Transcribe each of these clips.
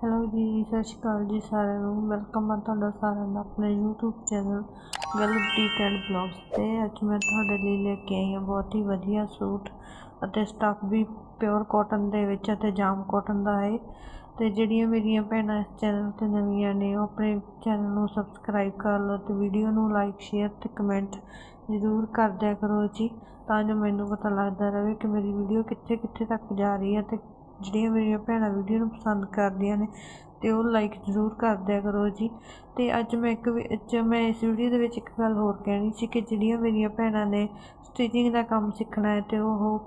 Hello ਜੀ, ਸਤਿ ਸ਼੍ਰੀ ਅਕਾਲ ਜੀ ਸਾਰਿਆਂ ਨੂੰ। ਵੈਲਕਮ ਆ ਤੁਹਾਡਾ ਸਾਰਿਆਂ ਦਾ ਆਪਣੇ YouTube ਚੈਨਲ ਗੱਲ ਬੁਟੀਕ ਐਂਡ ਬਲੌਗਸ ਤੇ। ਅੱਜ ਮੈਂ ਤੁਹਾਡੇ ਲਈ ਲੈ ਕੇ ਆਈ ਹਾਂ ਬਹੁਤ ਹੀ ਵਧੀਆ ਸੂਟ ਅਤੇ ਸਟੱਫ ਵੀ ਪਿਓਰ ਕਾਟਨ ਦੇ ਵਿੱਚ ਅਤੇ ਜਾਮ ਕਾਟਨ ਦਾ ਹੈ। ਤੇ ਜਿਹੜੀਆਂ ਮੇਰੀਆਂ ਭੈਣਾਂ ਇਸ ਚੈਨਲ ਤੇ ਨਵੀਆਂ ਨੇ, ਉਹ ਆਪਣੇ ਚੈਨਲ ਨੂੰ ਸਬਸਕ੍ਰਾਈਬ ਕਰ ਲਓ ਤੇ ਵੀਡੀਓ ਨੂੰ ਲਾਈਕ ਸ਼ੇਅਰ ਤੇ ਕਮੈਂਟ ਜ਼ਰੂਰ ਕਰ ਦਿਆ ਕਰੋ ਜੀ, ਤਾਂ ਜੋ ਮੈਨੂੰ ਪਤਾ ਲੱਗਦਾ ਰਹੇ ਕਿ ਮੇਰੀ ਵੀਡੀਓ ਕਿੱਥੇ ਕਿੱਥੇ ਤੱਕ ਜਾ ਰਹੀ ਹੈ ਤੇ ਜਿਹੜੀਆਂ ਮੇਰੀਆਂ ਭੈਣਾਂ ਵੀਡੀਓ ਨੂੰ ਪਸੰਦ ਕਰਦੀਆਂ ਨੇ ਅਤੇ ਉਹ ਲਾਈਕ ਜ਼ਰੂਰ ਕਰ ਦਿਆ ਕਰੋ ਜੀ। ਅਤੇ ਅੱਜ ਮੈਂ ਇੱਕ ਵੀ- ਅੱਜ ਮੈਂ ਇਸ ਵੀਡੀਓ ਦੇ ਵਿੱਚ ਇੱਕ ਗੱਲ ਹੋਰ ਕਹਿਣੀ ਸੀ ਕਿ ਜਿਹੜੀਆਂ ਮੇਰੀਆਂ ਭੈਣਾਂ ਨੇ ਸਟਿਚਿੰਗ ਦਾ ਕੰਮ ਸਿੱਖਣਾ ਹੈ ਅਤੇ ਉਹ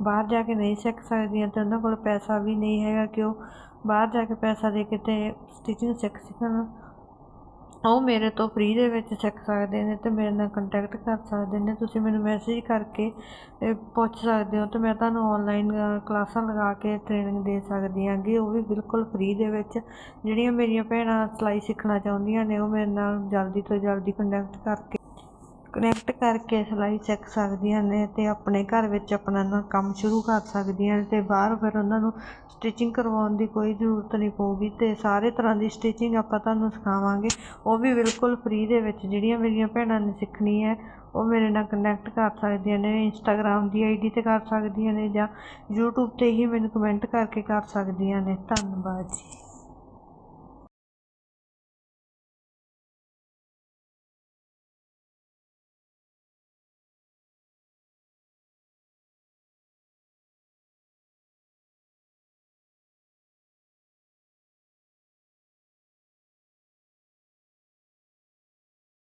ਬਾਹਰ ਜਾ ਕੇ ਨਹੀਂ ਸਿੱਖ ਸਕਦੀਆਂ ਅਤੇ ਉਹਨਾਂ ਕੋਲ ਪੈਸਾ ਵੀ ਨਹੀਂ ਹੈਗਾ ਕਿ ਉਹ ਬਾਹਰ ਜਾ ਕੇ ਪੈਸਾ ਦੇ ਕੇ ਅਤੇ ਸਟਿਚਿੰਗ ਸਿੱਖ ਸਕਣ। ਉਹ ਮੇਰੇ ਤੋਂ ਫ੍ਰੀ ਦੇ ਵਿੱਚ ਸਿੱਖ ਸਕਦੇ ਨੇ ਅਤੇ ਮੇਰੇ ਨਾਲ ਕੰਟੈਕਟ ਕਰ ਸਕਦੇ ਨੇ। ਤੁਸੀਂ ਮੈਨੂੰ ਮੈਸੇਜ ਕਰਕੇ ਪੁੱਛ ਸਕਦੇ ਹੋ ਅਤੇ ਮੈਂ ਤੁਹਾਨੂੰ ਔਨਲਾਈਨ ਕਲਾਸਾਂ ਲਗਾ ਕੇ ਟ੍ਰੇਨਿੰਗ ਦੇ ਸਕਦੀ ਹਾਂਗੀ ਉਹ ਵੀ ਬਿਲਕੁਲ ਫ੍ਰੀ ਦੇ ਵਿੱਚ। ਜਿਹੜੀਆਂ ਮੇਰੀਆਂ ਭੈਣਾਂ ਸਿਲਾਈ ਸਿੱਖਣਾ ਚਾਹੁੰਦੀਆਂ ਨੇ, ਉਹ ਮੇਰੇ ਨਾਲ ਜਲਦੀ ਤੋਂ ਜਲਦੀ ਕੰਟੈਕਟ ਕਰਕੇ ਕਨੈਕਟ ਕਰਕੇ ਸਿਲਾਈ ਸਿੱਖ ਸਕਦੀਆਂ ਨੇ ਅਤੇ ਆਪਣੇ ਘਰ ਵਿੱਚ ਆਪਣਾ ਨਾ ਕੰਮ ਸ਼ੁਰੂ ਕਰ ਸਕਦੀਆਂ ਨੇ ਅਤੇ ਬਾਹਰ ਫਿਰ ਉਹਨਾਂ ਨੂੰ ਸਟਿਚਿੰਗ ਕਰਵਾਉਣ ਦੀ ਕੋਈ ਜ਼ਰੂਰਤ ਨਹੀਂ ਪਊਗੀ ਅਤੇ ਸਾਰੇ ਤਰ੍ਹਾਂ ਦੀ ਸਟਿਚਿੰਗ ਆਪਾਂ ਤੁਹਾਨੂੰ ਸਿਖਾਵਾਂਗੇ। ਉਹ ਵੀ ਬਿਲਕੁਲ ਫਰੀ ਦੇ ਵਿੱਚ ਜਿਹੜੀਆਂ ਮੇਰੀਆਂ ਭੈਣਾਂ ਨੇ ਸਿੱਖਣੀ ਹੈ, ਉਹ ਮੇਰੇ ਨਾਲ ਕਨੈਕਟ ਕਰ ਸਕਦੀਆਂ ਨੇ ਇੰਸਟਾਗ੍ਰਾਮ ਦੀ ਆਈਡੀ ਤੇ ਕਰ ਸਕਦੀਆਂ ਨੇ ਜਾਂ ਯੂਟਿਊਬ ਤੇ ਹੀ ਮੈਨੂੰ ਕਮੈਂਟ ਕਰਕੇ ਕਰ ਸਕਦੀਆਂ ਨੇ। ਧੰਨਵਾਦ ਜੀ।